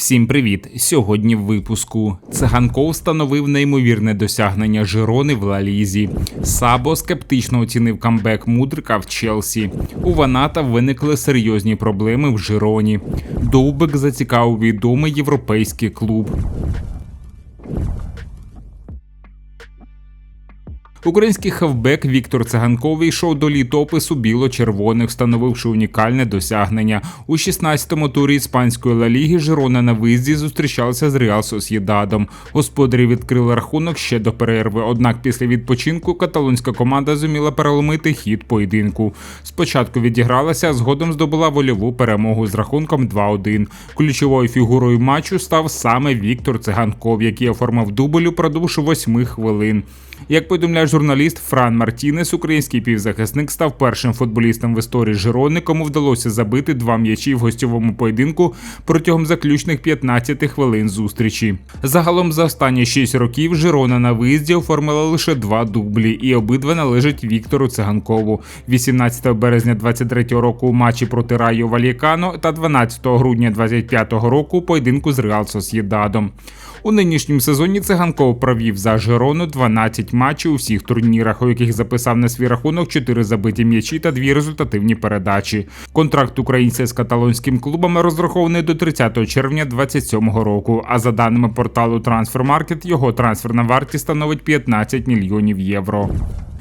Всім привіт! Сьогодні в випуску Циганков встановив неймовірне досягнення Жирони в Лалізі. Сабо скептично оцінив камбек Мудрика в Челсі. У Ваната виникли серйозні проблеми в Жироні. Довбик зацікавив відомий європейський клуб. Український хавбек Віктор Циганков йшов до літопису біло-червоних, встановивши унікальне досягнення. У 16-му турі іспанської Ла Ліги Жирона на виїзді зустрічалися з Реал Сосєдадом. Господарі відкрили рахунок ще до перерви. Однак після відпочинку каталонська команда зуміла переломити хід поєдинку. Спочатку відігралася, а згодом здобула вольову перемогу з рахунком 2-1. Ключовою фігурою матчу став саме Віктор Циганков, який оформив дубль упродовж 8 хвилин. Як повідомляє журналіст Фран Мартінес, український півзахисник став першим футболістом в історії Жирони, кому вдалося забити два м'ячі в гостьовому поєдинку протягом заключних 15 хвилин зустрічі. Загалом за останні 6 років Жирона на виїзді оформила лише два дублі, і обидва належать Віктору Циганкову. 18 березня 23-го року у матчі проти Райо Валікано та 12 грудня 25-го року у поєдинку з Реал Сосєдадом. У нинішньому сезоні циганков провів за Жерону 12 матчів у всіх турнірах, у яких записав на свій рахунок 4 забиті м'ячі та 2 результативні передачі. Контракт українця з каталонським клубом розрахований до 30 червня 2027 року. А за даними порталу Transfermarkt, його трансферна вартість становить 15 мільйонів євро.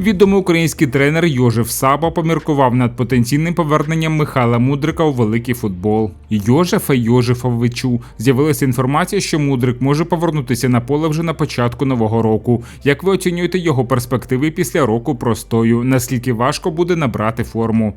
Відомий український тренер Йожев Саба поміркував над потенційним поверненням Михайла Мудрика у великий футбол. Йожефа Йожефовичу з'явилася інформація, що Мудрик може повернутися на поле вже на початку нового року. Як ви оцінюєте його перспективи після року простою? Наскільки важко буде набрати форму?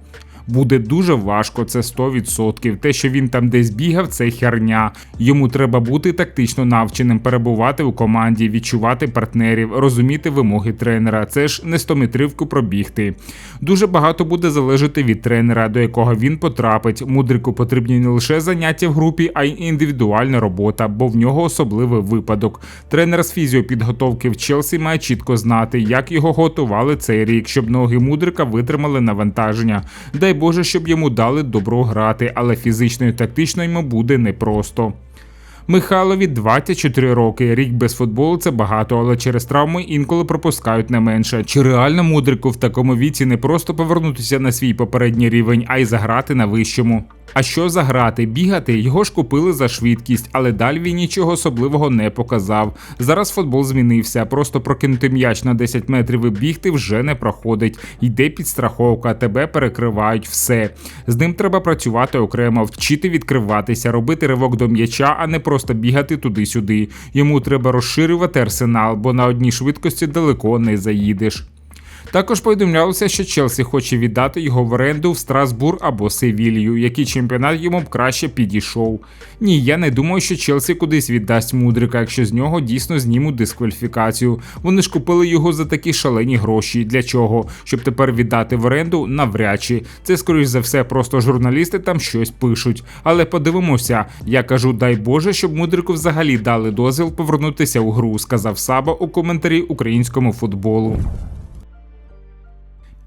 Буде дуже важко, це 100%. Те, що він там десь бігав, це херня. Йому треба бути тактично навченим, перебувати у команді, відчувати партнерів, розуміти вимоги тренера. Це ж не 100-метривку пробігти. Дуже багато буде залежати від тренера, до якого він потрапить. Мудрику потрібні не лише заняття в групі, а й індивідуальна робота, бо в нього особливий випадок. Тренер з фізіопідготовки в Челсі має чітко знати, як його готували цей рік, щоб ноги мудрика витримали навантаження. Дай Боже, щоб йому дали добро грати, але фізично і тактично йому буде непросто. Михайлові 24 роки. Рік без футболу це багато, але через травми інколи пропускають не менше. Чи реально мудрику в такому віці не просто повернутися на свій попередній рівень, а й заграти на вищому? А що за грати? Бігати його ж купили за швидкість, але далі він нічого особливого не показав. Зараз футбол змінився. Просто прокинути м'яч на 10 метрів і бігти вже не проходить. Йде підстраховка, тебе перекривають все. З ним треба працювати окремо, вчити відкриватися, робити ривок до м'яча, а не просто бігати туди-сюди. Йому треба розширювати арсенал, бо на одній швидкості далеко не заїдеш. Також повідомлялося, що Челсі хоче віддати його в оренду в Страсбур або Севілью, який чемпіонат йому б краще підійшов. Ні, я не думаю, що Челсі кудись віддасть Мудрика, якщо з нього дійсно знімуть дискваліфікацію. Вони ж купили його за такі шалені гроші. Для чого? Щоб тепер віддати в оренду навряд чи. Це, скоріш за все, просто журналісти там щось пишуть. Але подивимося, я кажу, дай Боже, щоб Мудрику взагалі дали дозвіл повернутися у гру, сказав Саба у коментарі українському футболу.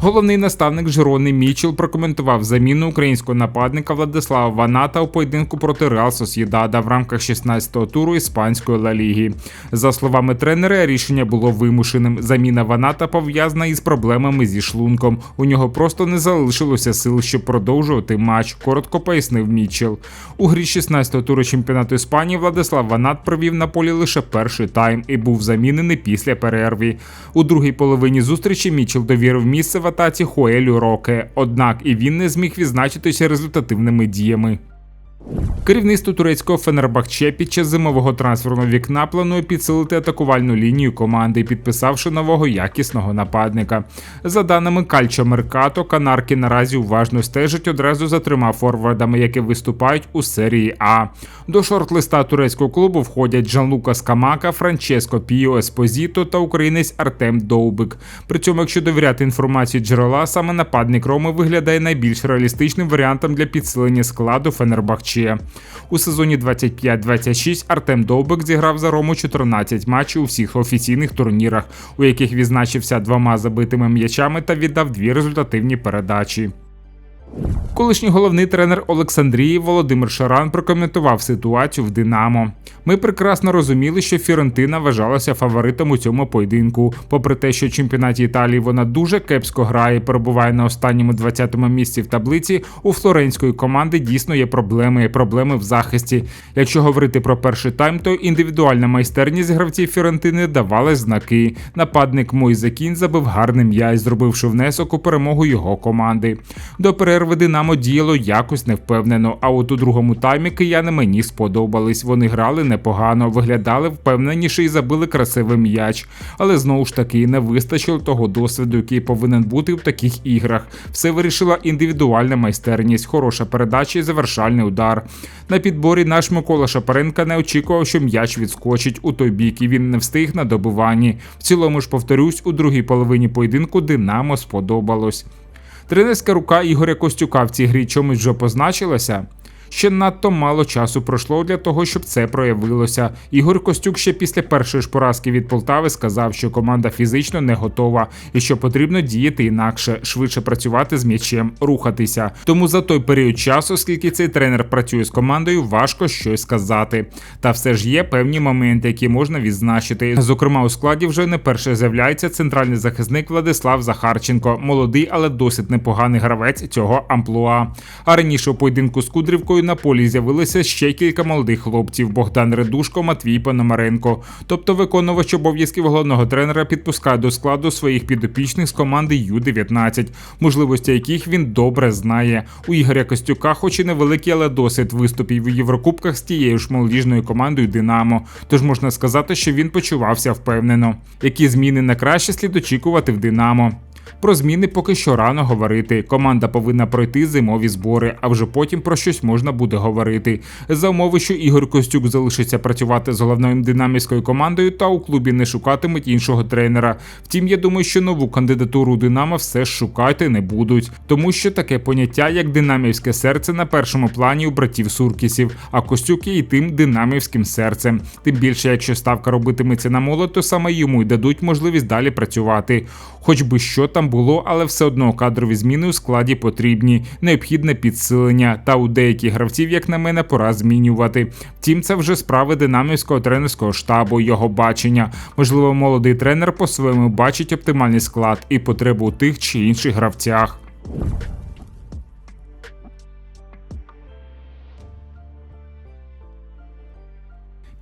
Головний наставник Жирони Мічел прокоментував заміну українського нападника Владислава Ваната у поєдинку проти Реал Сосєдада в рамках 16-го туру іспанської Ла Ліги. За словами тренера, рішення було вимушеним. Заміна Ваната пов'язана із проблемами зі шлунком. У нього просто не залишилося сил, щоб продовжувати матч. Коротко пояснив Мічел. У грі 16-го туру чемпіонату Іспанії Владислав Ванат провів на полі лише перший тайм і був замінений після перерви. У другій половині зустрічі Мічел довірив місце атаці Хоелю Роке, однак і він не зміг відзначитися результативними діями. Керівництво турецького Фенербахче під час зимового трансферного вікна планує підсилити атакувальну лінію команди, підписавши нового якісного нападника. За даними Кальчо Меркато, канарки наразі уважно стежать одразу за трьома форвардами, які виступають у серії А. До шорт-листа турецького клубу входять Жан-Лука Скамака, Франческо Піо Еспозіто та українець Артем Довбик. При цьому, якщо довіряти інформації джерела, саме нападник Роми виглядає найбільш реалістичним варіантом для підсилення складу Фенербахче. У сезоні 25-26 Артем Довбик зіграв за Рому 14 матчів у всіх офіційних турнірах, у яких відзначився двома забитими м'ячами та віддав дві результативні передачі. Колишній головний тренер Олександрії Володимир Шаран прокоментував ситуацію в Динамо. Ми прекрасно розуміли, що Фірентина вважалася фаворитом у цьому поєдинку. Попри те, що в чемпіонаті Італії вона дуже кепсько грає, перебуває на останньому 20-му місці в таблиці. У флоренської команди дійсно є проблеми, проблеми в захисті. Якщо говорити про перший тайм, то індивідуальна майстерність гравців Фірентини давала знаки. Нападник Мойзекін забив гарний м'яч, зробивши внесок у перемогу його команди. До перерви Динамо діяло якось невпевнено. А от у другому таймі кияни мені сподобались. Вони грали непогано, виглядали впевненіше і забили красивий м'яч. Але знову ж таки не вистачило того досвіду, який повинен бути в таких іграх. Все вирішила індивідуальна майстерність, хороша передача і завершальний удар. На підборі наш Микола Шапаренка не очікував, що м'яч відскочить у той бік, і він не встиг на добиванні. В цілому ж повторюсь, у другій половині поєдинку Динамо сподобалось. Тренерська рука Ігоря Костюка в цій грі чомусь вже позначилася. Ще надто мало часу пройшло для того, щоб це проявилося. Ігор Костюк ще після першої ж поразки від Полтави сказав, що команда фізично не готова і що потрібно діяти інакше, швидше працювати з м'ячем, рухатися. Тому за той період часу, скільки цей тренер працює з командою, важко щось сказати. Та все ж є певні моменти, які можна відзначити. Зокрема, у складі вже не перше з'являється центральний захисник Владислав Захарченко, молодий, але досить непоганий гравець цього амплуа. А раніше у поєдинку з Кудрівкою на полі з'явилися ще кілька молодих хлопців: Богдан Редушко, Матвій Пономаренко. Тобто виконувач обов'язків головного тренера підпускає до складу своїх підопічних з команди Ю-19, можливості яких він добре знає. У Ігоря Костюка, хоч і невеликий, але досвід виступів у Єврокубках з тією ж молодіжною командою Динамо. Тож можна сказати, що він почувався впевнено. Які зміни на краще слід очікувати в Динамо. Про зміни поки що рано говорити. Команда повинна пройти зимові збори, а вже потім про щось можна буде говорити. За умови, що Ігор Костюк залишиться працювати з головною динамівською командою, та у клубі не шукатимуть іншого тренера. Втім, я думаю, що нову кандидатуру Динамо все ж шукати не будуть, тому що таке поняття, як динамівське серце, на першому плані у братів Суркісів, а Костюк є і тим динамівським серцем. Тим більше, якщо ставка робитиметься на молод, то саме йому й дадуть можливість далі працювати. Хоч би що там було, але все одно кадрові зміни у складі потрібні, необхідне підсилення, та у деяких гравців, як на мене, пора змінювати. Втім, це вже справи динамівського тренерського штабу, його бачення. Можливо, молодий тренер по-своєму бачить оптимальний склад і потребу у тих чи інших гравцях.